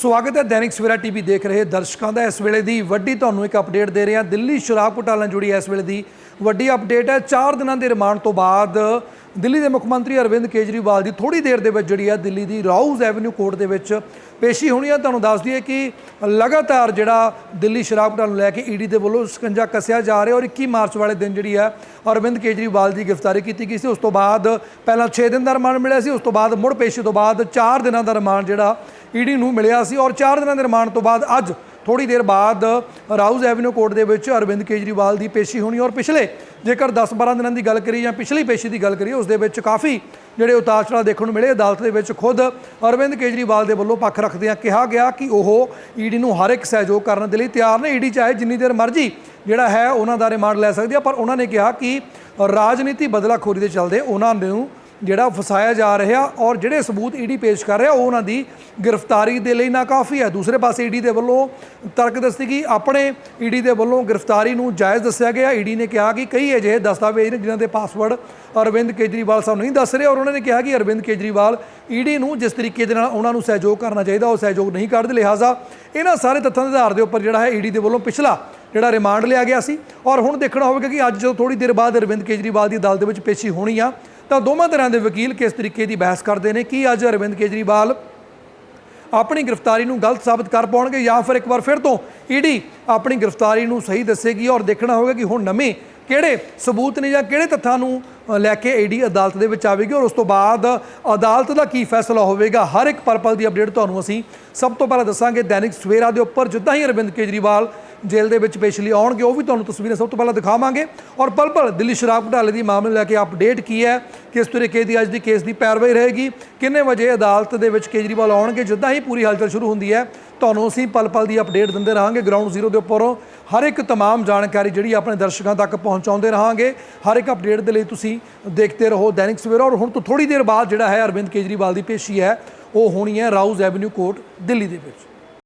ਸਵਾਗਤ ਹੈ ਦੈਨਿਕ ਸਵੇਰਾ ਟੀਵੀ ਦੇਖ ਰਹੇ ਦਰਸ਼ਕਾਂ ਦਾ। ਇਸ ਵੇਲੇ ਦੀ ਵੱਡੀ ਤੁਹਾਨੂੰ ਇੱਕ ਅਪਡੇਟ ਦੇ ਰਹੇ ਹਾਂ। ਦਿੱਲੀ ਸ਼ਰਾਬ ਘੁਟਾਲਾ ਜੁੜੀ ਇਸ ਵੇਲੇ ਦੀ ਵੱਡੀ ਅਪਡੇਟ ਹੈ। 4 ਦਿਨਾਂ ਦੇ ਰਿਮਾਂਡ ਤੋਂ ਬਾਅਦ ਦਿੱਲੀ ਦੇ ਮੁੱਖ ਮੰਤਰੀ ਅਰਵਿੰਦ ਕੇਜਰੀਵਾਲ ਦੀ ਥੋੜੀ ਦੇਰ ਦੇ ਵਿੱਚ ਜਿਹੜੀ ਹੈ ਦਿੱਲੀ ਦੀ ਰਾਊਜ਼ ਐਵਨਿਊ ਕੋਰਟ ਦੇ ਵਿੱਚ ਪੇਸ਼ੀ ਹੋਣੀ ਹੈ। ਤੁਹਾਨੂੰ ਦੱਸ ਦਈਏ ਕਿ ਲਗਾਤਾਰ ਜਿਹੜਾ ਦਿੱਲੀ ਸ਼ਰਾਬ ਘੁਟਾਲਾ ਨੂੰ ਲੈ ਕੇ ਈਡੀ ਦੇ ਵੱਲੋਂ ਸਕੰਜਾ ਕੱਸਿਆ ਜਾ ਰਿਹਾ ਔਰ 21 ਮਾਰਚ ਵਾਲੇ ਦਿਨ ਜਿਹੜੀ ਹੈ ਅਰਵਿੰਦ ਕੇਜਰੀਵਾਲ ਦੀ ਗ੍ਰਿਫਤਾਰੀ ਕੀਤੀ ਗਈ ਸੀ। ਉਸ ਤੋਂ ਬਾਅਦ ਪਹਿਲਾਂ 6 ਦਿਨ ਦਾ ਰਿਮਾਂਡ ਮਿਲਿਆ ਸੀ। ਉਸ ਤੋਂ ਬਾਅਦ ਮੁੜ ਪੇਸ਼ੀ ਤੋਂ ਬਾਅਦ 4 ਦਿਨਾਂ ਦਾ ਰਿਮਾਂਡ ਜਿਹੜਾ ਈਡੀ ਨੂੰ ਮਿਲਿਆ ਸੀ ਔਰ 4 ਦਿਨਾਂ ਦੇ ਰਿਮਾਂਡ ਤੋਂ ਬਾਅਦ ਅੱਜ ਥੋੜੀ ਦੇਰ ਬਾਅਦ ਰਾਊਜ਼ ਐਵਨਿਊ ਕੋਰਟ ਦੇ ਵਿੱਚ ਅਰਵਿੰਦ ਕੇਜਰੀਵਾਲ ਦੀ ਪੇਸ਼ੀ ਹੋਣੀ ਔਰ ਪਿਛਲੇ ਜੇਕਰ 10-12 ਦਿਨਾਂ ਦੀ ਗੱਲ ਕਰੀਏ ਜਾਂ ਪਿਛਲੀ ਪੇਸ਼ੀ ਦੀ ਗੱਲ ਕਰੀਏ, ਉਸ ਦੇ ਵਿੱਚ ਕਾਫੀ ਜਿਹੜੇ ਉਤਾਰ ਚੜਾਅ ਦੇਖਣ ਨੂੰ ਮਿਲੇ। ਅਦਾਲਤ ਦੇ ਵਿੱਚ ਖੁਦ ਅਰਵਿੰਦ ਕੇਜਰੀਵਾਲ ਦੇ ਵੱਲੋਂ ਪੱਖ ਰੱਖਦਿਆਂ ਕਿਹਾ ਗਿਆ ਕਿ ਉਹ ਈਡੀ ਨੂੰ ਹਰ ਇੱਕ ਸਹਿਯੋਗ ਕਰਨ ਦੇ ਲਈ ਤਿਆਰ ਨੇ। ਈਡੀ ਚਾਹੇ ਜਿੰਨੀ ਦੇਰ ਮਰਜ਼ੀ ਜਿਹੜਾ ਹੈ, ਉਹਨਾਂ ਦਾ ਰਿਮਾਂਡ ਲੈ ਸਕਦੀ ਆ, ਪਰ ਉਹਨਾਂ ਨੇ ਕਿਹਾ ਕਿ ਰਾਜਨੀਤੀ ਬਦਲਾਖੋਰੀ ਦੇ ਚੱਲਦੇ ਉਹਨਾਂ ਨੂੰ ਜਿਹੜਾ ਫਸਾਇਆ ਜਾ ਰਿਹਾ ਔਰ ਜਿਹੜੇ ਸਬੂਤ ਈਡੀ ਪੇਸ਼ ਕਰ ਰਿਹਾ, ਉਹ ਉਹਨਾਂ ਦੀ ਗ੍ਰਿਫਤਾਰੀ ਦੇ ਲਈ ਨਾ ਕਾਫੀ ਹੈ। ਦੂਸਰੇ ਪਾਸੇ ਈਡੀ ਦੇ ਵੱਲੋਂ ਤਰਕ ਦੱਸੀ ਕਿ ਆਪਣੇ ਈਡੀ ਦੇ ਵੱਲੋਂ ਗ੍ਰਿਫਤਾਰੀ ਨੂੰ ਜਾਇਜ਼ ਦੱਸਿਆ ਗਿਆ। ਈਡੀ ਨੇ ਕਿਹਾ ਕਿ ਕਈ ਅਜਿਹੇ ਦਸਤਾਵੇਜ਼ ਨੇ ਜਿਨ੍ਹਾਂ ਦੇ ਪਾਸਵਰਡ ਅਰਵਿੰਦ ਕੇਜਰੀਵਾਲ ਸਾਹਿਬ ਨਹੀਂ ਦੱਸ ਰਹੇ ਔਰ ਉਹਨਾਂ ਨੇ ਕਿਹਾ ਕਿ ਅਰਵਿੰਦ ਕੇਜਰੀਵਾਲ ਈਡੀ ਨੂੰ ਜਿਸ ਤਰੀਕੇ ਦੇ ਨਾਲ ਉਹਨਾਂ ਨੂੰ ਸਹਿਯੋਗ ਕਰਨਾ ਚਾਹੀਦਾ, ਉਹ ਸਹਿਯੋਗ ਨਹੀਂ ਕਰਦੇ। ਲਿਹਾਜ਼ਾ ਇਹਨਾਂ ਸਾਰੇ ਤੱਥਾਂ ਦੇ ਆਧਾਰ ਦੇ ਉੱਪਰ ਜਿਹੜਾ ਹੈ ਈਡੀ ਦੇ ਵੱਲੋਂ ਪਿਛਲਾ ਜਿਹੜਾ ਰਿਮਾਂਡ ਲਿਆ ਗਿਆ ਸੀ। ਔਰ ਹੁਣ ਦੇਖਣਾ ਹੋਵੇਗਾ ਕਿ ਅੱਜ ਜਦੋਂ ਥੋੜੀ ਦੇਰ ਬਾਅਦ ਅਰਵਿੰਦ ਕੇਜਰੀਵਾਲ ਦੀ ਅਦਾਲਤ ਦੇ ਵਿੱਚ ਪੇਸ਼ੀ ਹੋਣੀ ਆ। ਤਾਂ ਦੋਵਾਂ ਤਰ੍ਹਾਂ ਦੇ ਵਕੀਲ ਕਿਸ ਤਰੀਕੇ ਦੀ ਬਹਿਸ ਕਰਦੇ ਨੇ? ਕੀ ਅੱਜ ਅਰਵਿੰਦ ਕੇਜਰੀਵਾਲ ਆਪਣੀ ਗ੍ਰਿਫਤਾਰੀ ਨੂੰ ਗਲਤ ਸਾਬਤ ਕਰ ਪਾਉਣਗੇ ਜਾਂ ਫਿਰ ਇੱਕ ਵਾਰ ਫਿਰ ਤੋਂ ਈਡੀ ਆਪਣੀ ਗ੍ਰਿਫਤਾਰੀ ਨੂੰ ਸਹੀ ਦੱਸੇਗੀ? ਔਰ ਦੇਖਣਾ ਹੋਵੇਗਾ ਕਿ ਹੁਣ ਨਵੇਂ ਕਿਹੜੇ ਸਬੂਤ ਨੇ ਜਾਂ ਕਿਹੜੇ ਤੱਥਾਂ ਨੂੰ ਲੈ ਕੇ ਈਡੀ ਅਦਾਲਤ ਦੇ ਵਿੱਚ ਆਵੇਗੀ? ਔਰ ਉਸ ਤੋਂ ਬਾਅਦ ਅਦਾਲਤ ਦਾ ਕੀ ਫੈਸਲਾ ਹੋਵੇਗਾ? ਹਰ ਇੱਕ ਪਰਪਲ ਦੀ ਅਪਡੇਟ ਤੁਹਾਨੂੰ ਅਸੀਂ ਸਭ ਤੋਂ ਪਹਿਲਾਂ ਦੱਸਾਂਗੇ। ਦੈਨਿਕ ਸਵੇਰਾ ਦੇ ਉੱਪਰ ਜਿੱਦਾਂ ਹੀ ਅਰਵਿੰਦ ਕੇਜਰੀਵਾਲ ਜੇਲ੍ਹ ਦੇ ਵਿੱਚ ਪੇਸ਼ ਲਈ ਆਉਣਗੇ ਉਹ ਵੀ ਤੁਹਾਨੂੰ ਤਸਵੀਰਾਂ ਸਭ ਤੋਂ ਪਹਿਲਾਂ ਦਿਖਾਵਾਂਗੇ ਔਰ ਪਲ ਪਲ ਦਿੱਲੀ ਸ਼ਰਾਬ ਘੁਟਾਲੇ ਦੀ ਮਾਮਲੇ ਲੈ ਕੇ ਅਪਡੇਟ ਕੀ ਹੈ ਕਿਸ ਤਰੀਕੇ ਦੀ ਅੱਜ ਦੀ ਕੇਸ ਦੀ ਪੈਰਵਾਈ ਰਹੇਗੀ ਕਿੰਨੇ ਵਜੇ ਅਦਾਲਤ ਦੇ ਵਿੱਚ ਕੇਜਰੀਵਾਲ ਆਉਣਗੇ ਜਿੱਦਾਂ ਹੀ ਪੂਰੀ ਹਲਚਲ ਸ਼ੁਰੂ ਹੁੰਦੀ ਹੈ ਤੁਹਾਨੂੰ ਅਸੀਂ ਪਲ ਪਲ ਦੀ ਅਪਡੇਟ ਦਿੰਦੇ ਰਹਾਂਗੇ ਗਰਾਊਂਡ ਜ਼ੀਰੋ ਦੇ ਉੱਪਰੋਂ ਹਰ ਇੱਕ तमाम ਜਾਣਕਾਰੀ ਜਿਹੜੀ ਆਪਣੇ ਦਰਸ਼ਕਾਂ ਤੱਕ ਪਹੁੰਚਾਉਂਦੇ ਰਹਾਂਗੇ ਹਰ ਇੱਕ ਅਪਡੇਟ ਦੇ ਲਈ ਤੁਸੀਂ ਦੇਖਦੇ ਰਹੋ ਦੈਨਿਕ ਸਵੇਰਾ ਔਰ ਹੁਣ ਤੋਂ ਥੋੜੀ ਦੇਰ ਬਾਅਦ ਜਿਹੜਾ ਹੈ ਅਰਵਿੰਦ ਕੇਜਰੀਵਾਲ ਦੀ ਪੇਸ਼ੀ ਹੈ ਉਹ ਹੋਣੀ ਹੈ ਰਾਊਜ਼ ਐਵਨਿਊ ਕੋਰਟ ਦਿੱਲੀ ਦੇ ਵਿੱਚ